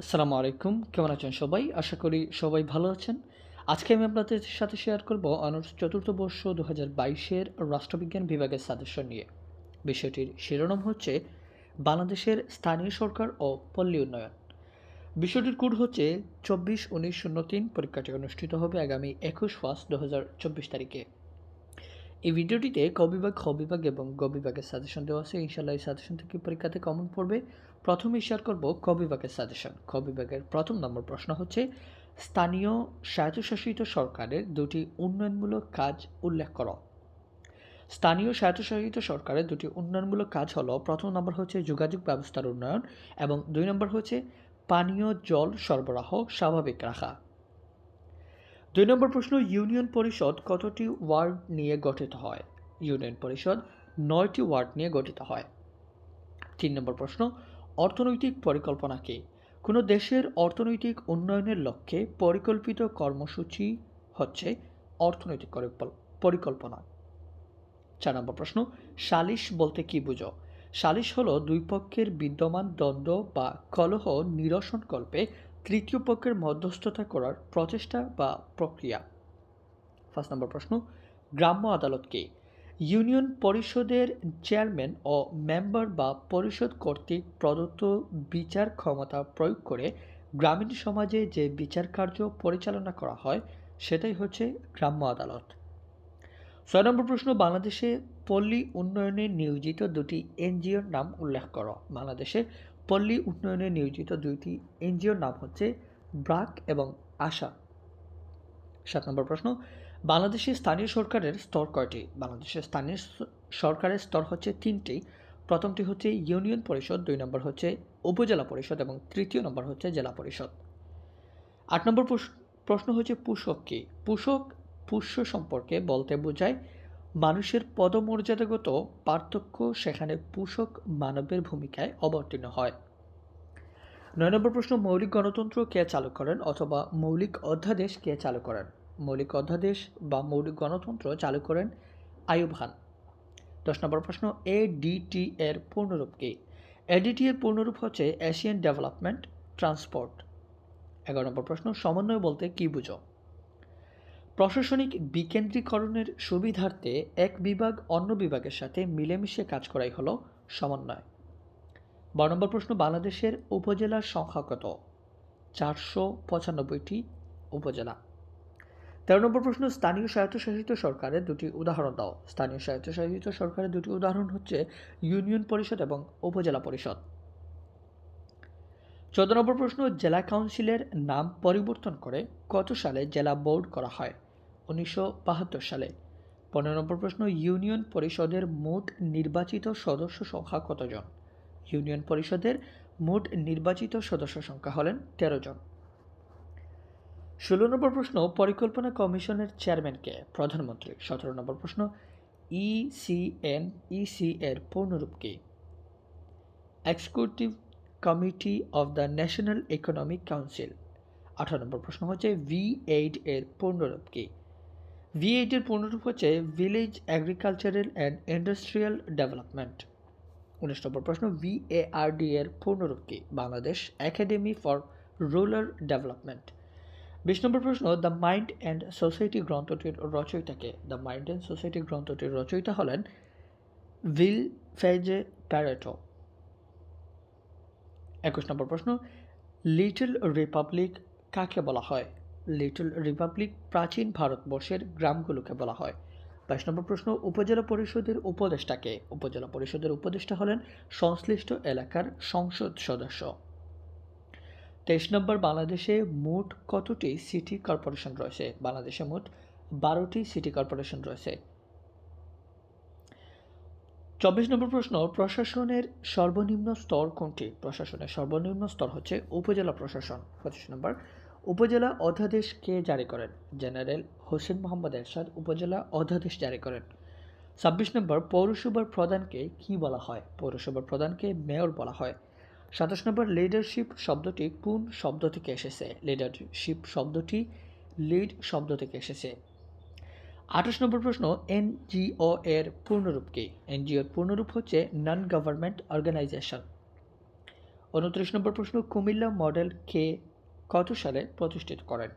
আসসালামু আলাইকুম। কেমন আছেন সবাই? আশা করি সবাই ভালো আছেন। আজকে আমি আপনাদের সাথে শেয়ার করব অনার্স চতুর্থ বর্ষ দু হাজার বাইশের রাষ্ট্রবিজ্ঞান বিভাগের সাজেশন নিয়ে। বিষয়টির শিরোনাম হচ্ছে, বাংলাদেশের স্থানীয় সরকার ও পল্লী উন্নয়ন। বিষয়টির কোড হচ্ছে চব্বিশ উনিশ শূন্য তিন। পরীক্ষাটি অনুষ্ঠিত হবে আগামী একুশ ফার্স্ট দু হাজার চব্বিশ তারিখে। এই ভিডিওটিতে ক বিভাগ, খ বিভাগ এবং গ বিভাগের সাজেশন দেওয়া আছে। ইনশাল্লাহ এই সাজেশন থেকে পরীক্ষাতে কমন পড়বে। প্রথমে শেয়ার করব ক বিভাগের সাজেশন ক বিভাগের প্রথম নম্বর প্রশ্ন হচ্ছে, স্থানীয় স্বায়ত্তশাসিত সরকারের দুটি উন্নয়নমূলক কাজ উল্লেখ করো। স্থানীয় স্বায়ত্তশাসিত সরকারের দুটি উন্নয়নমূলক কাজ হলো, প্রথম নম্বর হচ্ছে যোগাযোগ ব্যবস্থার উন্নয়ন এবং দুই নম্বর হচ্ছে পানীয় জল সরবরাহ স্বাভাবিক রাখা। দুই নম্বর প্রশ্ন, ইউনিয়ন পরিষদ কতটি ওয়ার্ড নিয়ে গঠিত হয়? ইউনিয়ন পরিষদ নয়টি ওয়ার্ড নিয়ে গঠিত হয়। তিন নম্বর প্রশ্ন অর্থনৈতিক পরিকল্পনা কী কোনো দেশের অর্থনৈতিক উন্নয়নের লক্ষ্যে পরিকল্পিত কর্মসূচি হচ্ছে অর্থনৈতিক পরিকল্প- পরিকল্পনা। চার নম্বর প্রশ্ন সালিশ বলতে কি বুঝো? সালিশ হলো দুই পক্ষের বিদ্যমান দ্বন্দ্ব বা কলহ নিরসনকল্পে তৃতীয় পক্ষের মধ্যস্থতা করার প্রচেষ্টা বা প্রক্রিয়া। ফার্স্ট নম্বর প্রশ্ন, গ্রাম্য আদালত কি? ইউনিয়ন পরিষদের চেয়ারম্যান ও মেম্বার বা পরিষদ কর্তৃক প্রদত্ত বিচার ক্ষমতা প্রয়োগ করে গ্রামীণ সমাজে যে বিচার কার্য পরিচালনা করা হয়, সেটাই হচ্ছে গ্রাম্য আদালত। ছয় নম্বর প্রশ্ন, বাংলাদেশে পল্লী উন্নয়নে নিয়োজিত দুটি এনজিওর নাম উল্লেখ করো। বাংলাদেশে পল্লী উন্নয়নে নিয়োজিত দুইটি এনজিওর নাম হচ্ছে ব্রাক এবং আশা। সাত নম্বর প্রশ্ন বাংলাদেশে স্থানীয় সরকারের স্তর কয়টি? বাংলাদেশের স্থানীয় সরকারের স্তর হচ্ছে তিনটি। প্রথমটি হচ্ছে ইউনিয়ন পরিষদ, দুই নম্বর হচ্ছে উপজেলা পরিষদ এবং তৃতীয় নম্বর হচ্ছে জেলা পরিষদ। আট নম্বর প্রশ- প্রশ্ন হচ্ছে পুষক কি? পুষক পুষ্য সম্পর্কে বলতে বোঝায় মানুষের পদমর্যাদাগত পার্থক্য সেখানে পুষক মানবের ভূমিকায় অবতীর্ণ হয়। নয় নম্বর প্রশ্ন, মৌলিক গণতন্ত্র কে চালু করেন অথবা মৌলিক অধ্যাদেশ কে চালু করেন? মৌলিক অধ্যাদেশ বা মৌলিক গণতন্ত্র চালু করেন আইয়ুব খান। দশ নম্বর প্রশ্ন এডিটি এর পূর্ণরূপ কি? এডিটি এর পূর্ণরূপ হচ্ছে এশিয়ান ডেভেলপমেন্ট ট্রান্সপোর্ট এগারো নম্বর প্রশ্ন, সমন্বয় বলতে কি বুঝো? প্রশাসনিক বিকেন্দ্রীকরণের সুবিধার্থে এক বিভাগ অন্য বিভাগের সাথে মিলেমিশে কাজ করাই হলো সমন্বয়। বারো নম্বর প্রশ্ন, বাংলাদেশের উপজেলার সংখ্যা কত? চারশো পঁচানব্বইটি উপজেলা। তেরো নম্বর প্রশ্ন, স্থানীয় স্বায়ত্তশাসিত সরকারের দুটি উদাহরণ দাও। স্থানীয় স্বায়ত্তশাসিত সরকারের দুটি উদাহরণ হচ্ছে ইউনিয়ন পরিষদ এবং উপজেলা পরিষদ। চোদ্দ নম্বর প্রশ্ন, জেলা কাউন্সিলের নাম পরিবর্তন করে কত সালে জেলা বোর্ড করা হয়? উনিশশো বাহাত্তর সালে। পনেরো নম্বর প্রশ্ন, ইউনিয়ন পরিষদের মোট নির্বাচিত সদস্য সংখ্যা কতজন? ইউনিয়ন পরিষদের মোট নির্বাচিত সদস্য সংখ্যা হলেন তেরো জন। ষোলো নম্বর প্রশ্ন, পরিকল্পনা কমিশনের চেয়ারম্যানকে। প্রধানমন্ত্রী, সতেরো নম্বর প্রশ্ন E ইসিএন ইসি এর পূর্ণরূপ কি? Executive committee of the national economic council আঠারো নম্বর প্রশ্ন হচ্ছে ভি এইট এর পূর্ণরূপ কি? ভি এইট এর পূর্ণরূপ হচ্ছে village agricultural and industrial development উনিশ নম্বর প্রশ্ন ভিএআরডি এর পূর্ণরূপ কি? Bangladesh academy for rural development বিশ নম্বর প্রশ্ন দ্য মাইন্ড অ্যান্ড সোসাইটি গ্রন্থটির রচয়িতাকে দ্য মাইন্ড অ্যান্ড সোসাইটি গ্রন্থটির রচয়িতা হলেন ভিল ফেজে প্যারেটো। একুশ নম্বর প্রশ্ন, লিটল রিপাবলিক কাকে বলা হয়? লিটল রিপাবলিক প্রাচীন ভারতবর্ষের গ্রামগুলোকে বলা হয়। বাইশ নম্বর প্রশ্ন, উপজেলা পরিষদের উপদেষ্টাকে উপজেলা পরিষদের উপদেষ্টা হলেন সংশ্লিষ্ট এলাকার সংসদ সদস্য। তেইশ নম্বর বাংলাদেশে মোট কতটি সিটি কর্পোরেশন রয়েছে? বাংলাদেশে মোট বারোটি সিটি কর্পোরেশন রয়েছে। চব্বিশ নম্বর প্রশ্ন, প্রশাসনের সর্বনিম্ন স্তর কোনটি? প্রশাসনের সর্বনিম্ন স্তর হচ্ছে উপজেলা প্রশাসন। পঁচিশ নম্বর, উপজেলা অধ্যাদেশ কে জারি করেন? জেনারেল হোসেন মোহাম্মদ এরশাদ উপজেলা অধ্যাদেশ জারি করেন। ছাব্বিশ নম্বর, পৌরসভার প্রধানকে কি বলা হয়? পৌরসভার প্রধানকে মেয়র বলা হয়। সাতাশ নম্বর লিডারশিপ শব্দটি কোন শব্দ থেকে এসেছে? লিডারশিপ শব্দটি লিড শব্দ থেকে এসেছে। আঠাশ নম্বর প্রশ্ন, এনজিও এর পূর্ণরূপ কি? এনজিওর পূর্ণরূপ হচ্ছে নন গভর্নমেন্ট অর্গানাইজেশন উনত্রিশ নম্বর প্রশ্ন, কুমিল্লা মডেল কে কত সালে প্রতিষ্ঠিত করেন?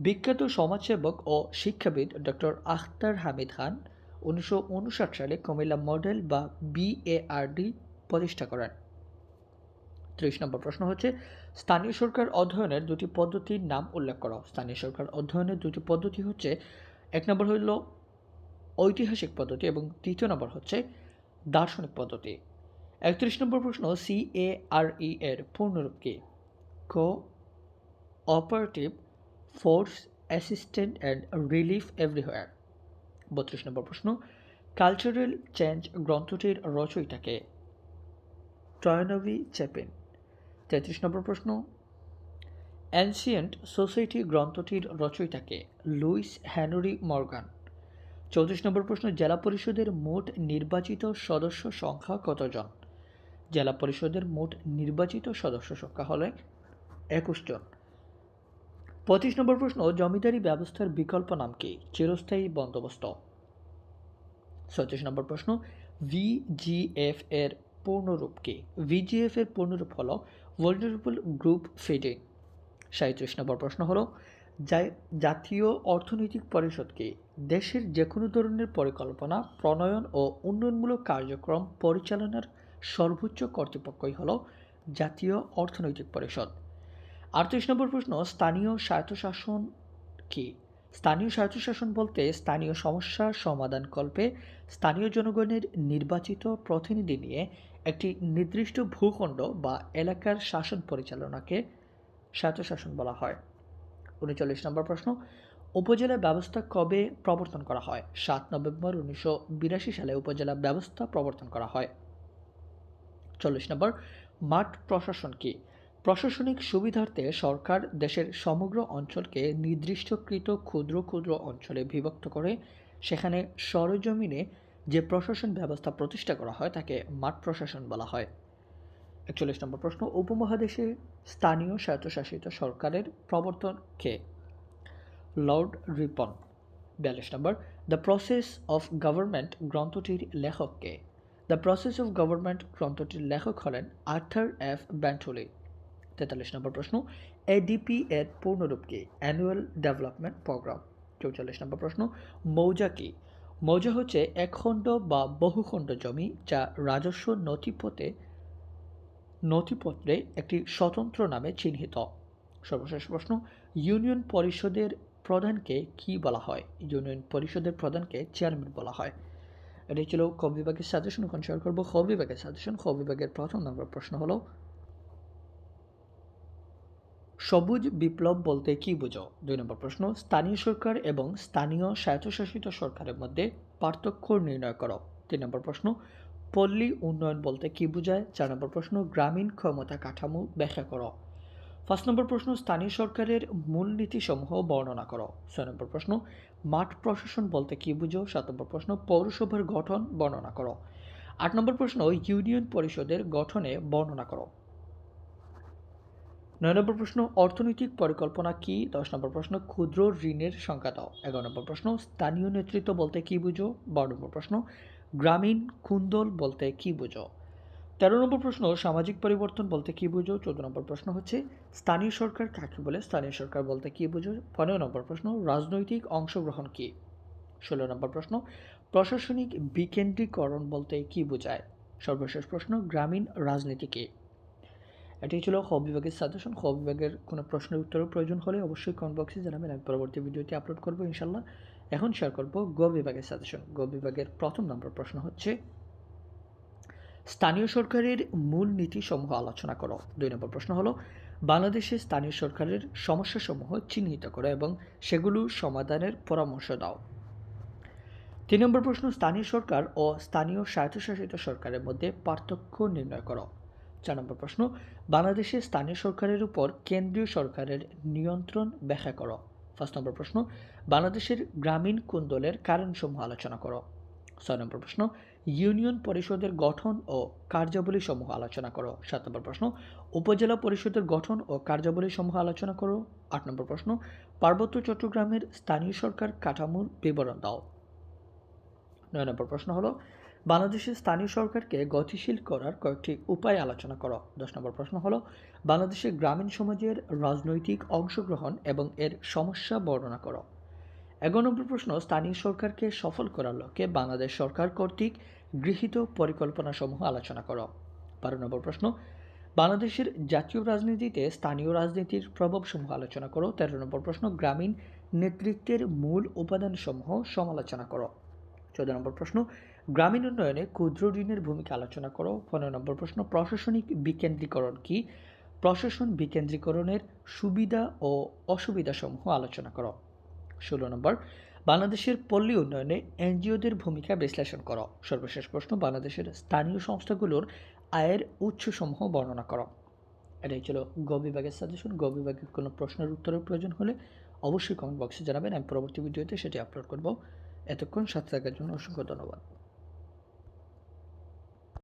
বিখ্যাত সমাজসেবক ও শিক্ষাবিদ ডক্টর আখতার হামিদ খান উনিশশো উনষাট সালে কুমিল্লা মডেল বা বিএআরডি প্রতিষ্ঠা করেন। ত্রিশ নম্বর প্রশ্ন হচ্ছে, স্থানীয় সরকার অধ্যয়নের দুটি পদ্ধতির নাম উল্লেখ করো। স্থানীয় সরকার অধ্যয়নের দুটি পদ্ধতি হচ্ছে, এক নম্বর হইল ঐতিহাসিক পদ্ধতি এবং তৃতীয় নম্বর হচ্ছে দার্শনিক পদ্ধতি। একত্রিশ নম্বর প্রশ্ন সি এ আর ই এর পূর্ণরূপ কি? Cooperative force assistant and relief everywhere বত্রিশ নম্বর প্রশ্ন কালচারাল চেঞ্জ গ্রন্থটির রচয়িতাকে টয়নভি চ্যাপেন তেত্রিশ নম্বর প্রশ্ন। অ্যানসিয়েন্ট সোসাইটি গ্রন্থটির রচয়িতাকে লুইস হ্যানরি মর্গান। চৌত্রিশ নম্বর প্রশ্ন, জেলা পরিষদের মোট নির্বাচিত সদস্য সংখ্যা কতজন? জেলা পরিষদের মোট নির্বাচিত সদস্য সংখ্যা হলে একুশ জন। পঁচিশ নম্বর প্রশ্ন, জমিদারি ব্যবস্থার বিকল্প নাম কি? চিরস্থায়ী বন্দোবস্ত। ছত্রিশ নম্বর প্রশ্ন ভিজিএফ এর পূর্ণরূপ কি ভিজিএফ এর পূর্ণরূপ হলো ভোল্টারেবল গ্রুপ ফিডিং সাঁত্রিশ নম্বর প্রশ্ন হলো জাতীয় অর্থনৈতিক পরিষদকে দেশের যে কোনো ধরনের পরিকল্পনা, প্রণয়ন ও উন্নয়নমূলক কার্যক্রম পরিচালনার সর্বোচ্চ কর্তৃপক্ষই হল জাতীয় অর্থনৈতিক পরিষদ। আটত্রিশ নম্বর প্রশ্ন, স্থানীয় স্বায়ত্তশাসন কি স্থানীয় স্বায়ত্তশাসন বলতে স্থানীয় সমস্যা সমাধানকল্পে স্থানীয় জনগণের নির্বাচিত প্রতিনিধি নিয়ে একটি নির্দিষ্ট ভূখণ্ড বা এলাকার শাসন পরিচালনাকে স্বায়ত্তশাসন বলা হয়। উনচল্লিশ নম্বর প্রশ্ন, উপজেলা ব্যবস্থা কবে প্রবর্তন করা হয়? সাত নভেম্বর উনিশশো বিরাশি সালে উপজেলা ব্যবস্থা প্রবর্তন করা হয়। চল্লিশ নম্বর, মাঠ প্রশাসন কি? প্রশাসনিক সুবিধার্থে সরকার দেশের সমগ্র অঞ্চলকে নির্দিষ্টকৃত ক্ষুদ্র ক্ষুদ্র অঞ্চলে বিভক্ত করে, সেখানে সরজমিনে যে প্রশাসন ব্যবস্থা প্রতিষ্ঠা করা হয়, তাকে মাঠ প্রশাসন বলা হয়। একচল্লিশ নম্বর প্রশ্ন, উপমহাদেশে স্থানীয় স্বায়ত্তশাসিত সরকারের প্রবর্তন কে? Lord Ripon. বিয়াল্লিশ নম্বর, দ্য প্রসেস অফ গভর্নমেন্ট গ্রন্থটির লেখক কে? দ্য প্রসেস অফ গভর্নমেন্ট গ্রন্থটির লেখক হলেন আর্থার এফ ব্যান্টলি। তেতাল্লিশ নম্বর প্রশ্ন এডিপি এর পূর্ণরূপ কি? অ্যানুয়াল ডেভেলপমেন্ট প্রোগ্রাম চৌচল্লিশ নম্বর প্রশ্ন, মৌজা কি? মৌজা হচ্ছে একখণ্ড বা বহুখণ্ড জমি যা রাজস্ব নথিপথে নথিপত্রে একটি স্বতন্ত্র নামে চিহ্নিত। সর্বশেষ প্রশ্ন, ইউনিয়ন পরিষদের প্রধানকে কি বলা হয়? ইউনিয়ন পরিষদের প্রধানকে চেয়ারম্যান বলা হয়। এটি ছিল ক বিভাগের সাজেশন এখন শেয়ার করব। খ বিভাগের সাজেশন খ বিভাগের প্রথম নম্বর প্রশ্ন হলো সবুজ বিপ্লব বলতে কি বুঝো? দুই নম্বর প্রশ্ন, স্থানীয় সরকার এবং স্থানীয় স্বায়ত্তশাসিত সরকারের মধ্যে পার্থক্য নির্ণয় করো। তিন নম্বর প্রশ্ন, পল্লী উন্নয়ন বলতে কি বোঝায়? চার নম্বর প্রশ্ন, গ্রামীণ ক্ষমতা কাঠামো ব্যাখ্যা করো। পাঁচ নম্বর প্রশ্ন, স্থানীয় সরকারের মূলনীতিসমূহ বর্ণনা করো। ছয় নম্বর প্রশ্ন, মাঠ প্রশাসন বলতে কি বুঝো? সাত নম্বর প্রশ্ন, পৌরসভার গঠন বর্ণনা করো। আট নম্বর প্রশ্ন, ইউনিয়ন পরিষদের গঠনে বর্ণনা করো। নয় নম্বর প্রশ্ন, অর্থনৈতিক পরিকল্পনা কি? দশ নম্বর প্রশ্ন, ক্ষুদ্র ঋণের সংখ্যা দাও। এগারো নম্বর প্রশ্ন, স্থানীয় নেতৃত্ব বলতে কি বুঝো? বারো নম্বর প্রশ্ন, গ্রামীণ কুন্দল বলতে কি বুঝো? তেরো নম্বর প্রশ্ন, সামাজিক পরিবর্তন বলতে কি বুঝো? চোদ্দ নম্বর প্রশ্ন হচ্ছে, স্থানীয় সরকার কাকে বলে? স্থানীয় সরকার বলতে কি বুঝো? পনেরো নম্বর প্রশ্ন, রাজনৈতিক অংশগ্রহণ কি? ষোলো নম্বর প্রশ্ন, প্রশাসনিক বিকেন্দ্রীকরণ বলতে কি বোঝায়? সর্বশেষ প্রশ্ন, গ্রামীণ রাজনীতি কি? এটি ছিল খ বিভাগের সাজেশন খ বিভাগের কোনো প্রশ্নের উত্তরের প্রয়োজন হলে অবশ্যই কমেন্ট বক্সে জানাবেন। আমি পরবর্তী ভিডিওটি আপলোড করব ইনশাল্লাহ এখন শেয়ার করব গ বিভাগের সাজেশন গ বিভাগের প্রথম নম্বর প্রশ্ন হচ্ছে, স্থানীয় সরকারের মূল নীতি সমূহ আলোচনা করো। দুই নম্বর প্রশ্ন হলো, বাংলাদেশে স্থানীয় সরকারের সমস্যাসমূহ চিহ্নিত করো এবং সেগুলো সমাধানের পরামর্শ দাও। তিন নম্বর প্রশ্ন, স্থানীয় সরকার ও স্থানীয় স্বায়ত্তশাসিত সরকারের মধ্যে পার্থক্য নির্ণয় করো। চার নম্বর প্রশ্ন, বাংলাদেশে স্থানীয় সরকারের উপর কেন্দ্রীয় সরকারের নিয়ন্ত্রণ ব্যাখ্যা করো। পাঁচ নম্বর প্রশ্ন, বাংলাদেশের গ্রামীণ কুন্দলের কারণসমূহ আলোচনা করো? ছয় নম্বর প্রশ্ন, ইউনিয়ন পরিষদের গঠন ও কার্যাবলী সমূহ আলোচনা করো। সাত নম্বর প্রশ্ন, উপজেলা পরিষদের গঠন ও কার্যাবলী সমূহ আলোচনা করো। আট নম্বর প্রশ্ন, পার্বত্য চট্টগ্রামের স্থানীয় সরকার কাঠামোর বিবরণ দাও। নয় নম্বর প্রশ্ন হলো বাংলাদেশের স্থানীয় সরকারকে গতিশীল করার কয়েকটি উপায় আলোচনা করো। দশ নম্বর প্রশ্ন হলো, বাংলাদেশের গ্রামীণ সমাজের রাজনৈতিক অংশগ্রহণ এবং এর সমস্যা বর্ণনা করো। এগারো নম্বর প্রশ্ন, স্থানীয় সরকারকে সফল করার লক্ষ্যে বাংলাদেশ সরকার কর্তৃক গৃহীত পরিকল্পনাসমূহ আলোচনা করো। বারো নম্বর প্রশ্ন, বাংলাদেশের জাতীয় রাজনীতিতে স্থানীয় রাজনীতির প্রভাবসমূহ আলোচনা করো। তেরো নম্বর প্রশ্ন, গ্রামীণ নেতৃত্বের মূল উপাদানসমূহ সমালোচনা করো। চোদ্দ নম্বর প্রশ্ন গ্রামীণ উন্নয়নে ক্ষুদ্র ঋণের ভূমিকা আলোচনা করো। পনেরো নম্বর প্রশ্ন, প্রশাসনিক বিকেন্দ্রীকরণ কি? প্রশাসন বিকেন্দ্রীকরণের সুবিধা ও অসুবিধাসমূহ আলোচনা করো। ষোলো নম্বর, বাংলাদেশের পল্লী উন্নয়নে এনজিওদের ভূমিকা বিশ্লেষণ করো। সর্বশেষ প্রশ্ন, বাংলাদেশের স্থানীয় সংস্থাগুলোর আয়ের উৎসসমূহ বর্ণনা করো। এটাই ছিল গ বিভাগের সাজেশন গ বিভাগের কোনো প্রশ্নের উত্তরের প্রয়োজন হলে অবশ্যই কমেন্ট বক্সে জানাবেন। আমি পরবর্তী ভিডিওতে সেটি আপলোড করব। এতক্ষণ সাথে থাকার জন্য অসংখ্য ধন্যবাদ।